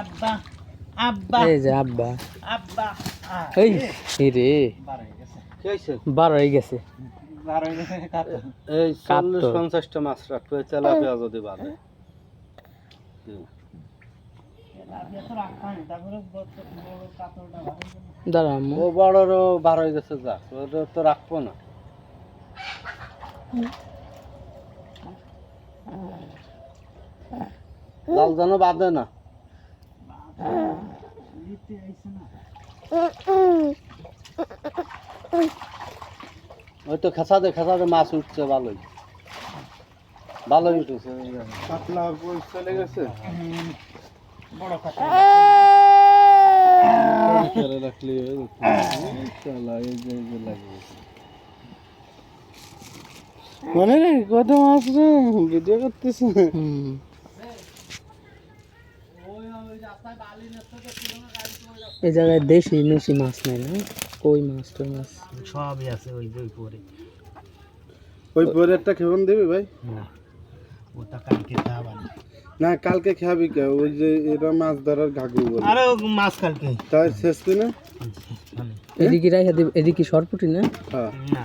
আব্বা আব্বা এই যে আব্বা। আব্বা এই এই বার হয়ে গেছে। এই চল্লিশ পঞ্চাশটা মাছ তেলাপিয়া যদি বাদে বড় ও বড়রও বার হয়ে গেছে যা। ওটা তো রাখব না। জাল যেন বাঁধে না। নিতে আইছে না ওই তো খেসা দে মাছ উঠছে ভালোই। ভালোই উঠেছে। পাতলা চলে গেছে? বড় কাতল রাখলি মনে রে কত মাছ রে? ভিডিও করতেছ। এই জায়গায় দেশি নুসি মাছ নেই না? কই মাছ টই মাছ? সবই আছে ওই যে ওই পরে। ওই পরেরটা খেবন দিবি ভাই? না ওটা কালকে খাওয়া না কালকে খাবি কে? ওই যে এরা মাছ ধরার ঘাগু বলে। আরে মাছ কালকে। তাই শেষ তুই না মানে, এদিকে রাইখা দিব এদিকে সরপুটি না? হ্যাঁ। না।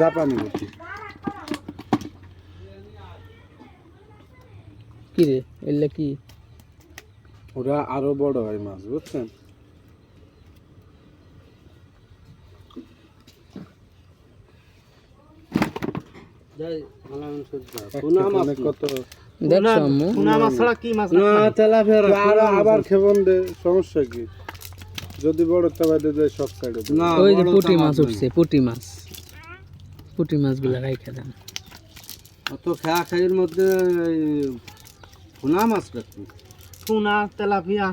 জাপানি বুঝি কি রে এলে কি? ওরা আরও বড় হয় মাছ বুঝছেন? কত? দেখছ আম্মু? টুনা মাছ ছাড়া কি মাছ না তেলাপিয়া আবার খেবন দে সমস্যা কি? যদি বড় তবে দে দে সব সাইডে ওই যে পুটি মাছ উঠছে পুটি মাছ। পুটি মাছগুলো রাইখা দেন। অত খেয়া খাইয়ের মধ্যে ভুনা মাছ টুনা তেলাপিয়া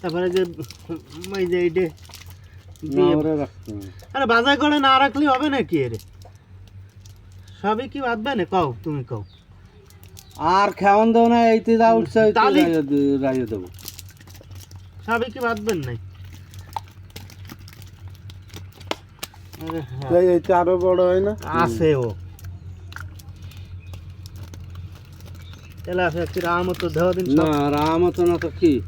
তারপরে যে ওই যে এইটে না। আরে বাজার করে না রাখলে হবে নাকি এর? সবই কি বাঁধবে না কও তুমি কও। আর খাওয়ান দেবো না এইতে যা উঠছে রাইয়ে দেবো। সবই কি বাঁধবেন নাই? হ্যাঁ, এইতে আরও বড় হয় না? আছে ও। তেলাপিয়া কি রাম দেওয়া দিন না রাম না তো কি?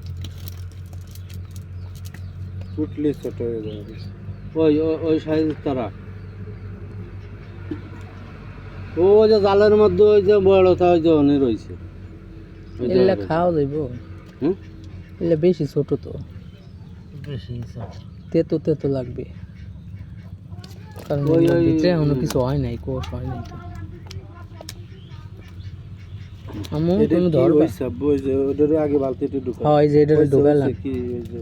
উঠলি ছোট হয়ে যাবে। ওই ওই- ওই সাইজ তারা। ও যে জালের মধ্যে ওই যে বড়টা ওই যে অনেক রয়েছে। এগুলা খাওয়া যাইব? বেশি ছোট তো। বেশি তেতো তেতো লাগবে। কারণ কিছু হয় নাই কোষ হয় নাই তো। আম্মু তুমি ধরবা ওই সব ওই যে ওদের আগে বালতিতে ঢুকা হয় যে এটা ওই যে- ঢোকালাম ওই যে কি ওই যে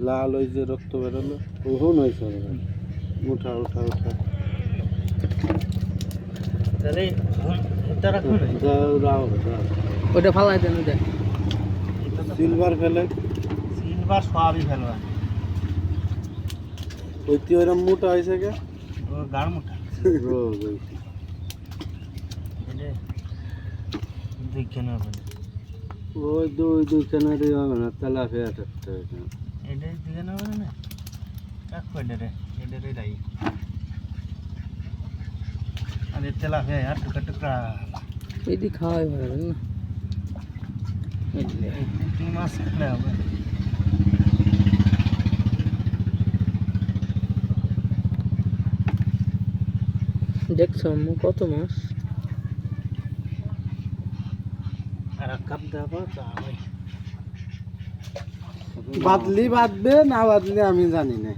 লাল ওই যে রক্ত বেরোলো ওহো নয় সব উঠা উঠা উঠা। তাহলে এটা রাখো না যাও ওটা ফালাই দেন দেখ। সিলভার ফেলে। সিলভার সবই ফেলবা ওইরকম মোটা হয়েছে কে? গাড় মুঠা রোগ হয়েছে এটা দেখে নেবে না। ওই দুই দুই কেনারি হবে না তেলাপিয়া থাকতে হবে। এটা দিকে নেবে না? রাখো এটা রে এটা রে রাই আরে তেলাপিয়া আর টুকা টুকরা এদি খাওয়াই পারবেন না। এই পুঁটি মাছ খেলে হবে। দেখছ কত মাছ আর এক কাপ দেবো তা ওই বাদলি বাদবে, না বাদলি আমি জানি না।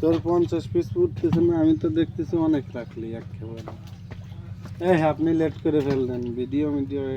তোর পঞ্চাশ পিস উঠতেছে না, আমি তো দেখতেছি অনেক রাখলি একেবারে। এই, আপনি লেট করে ফেললেন ভিডিও মিডিও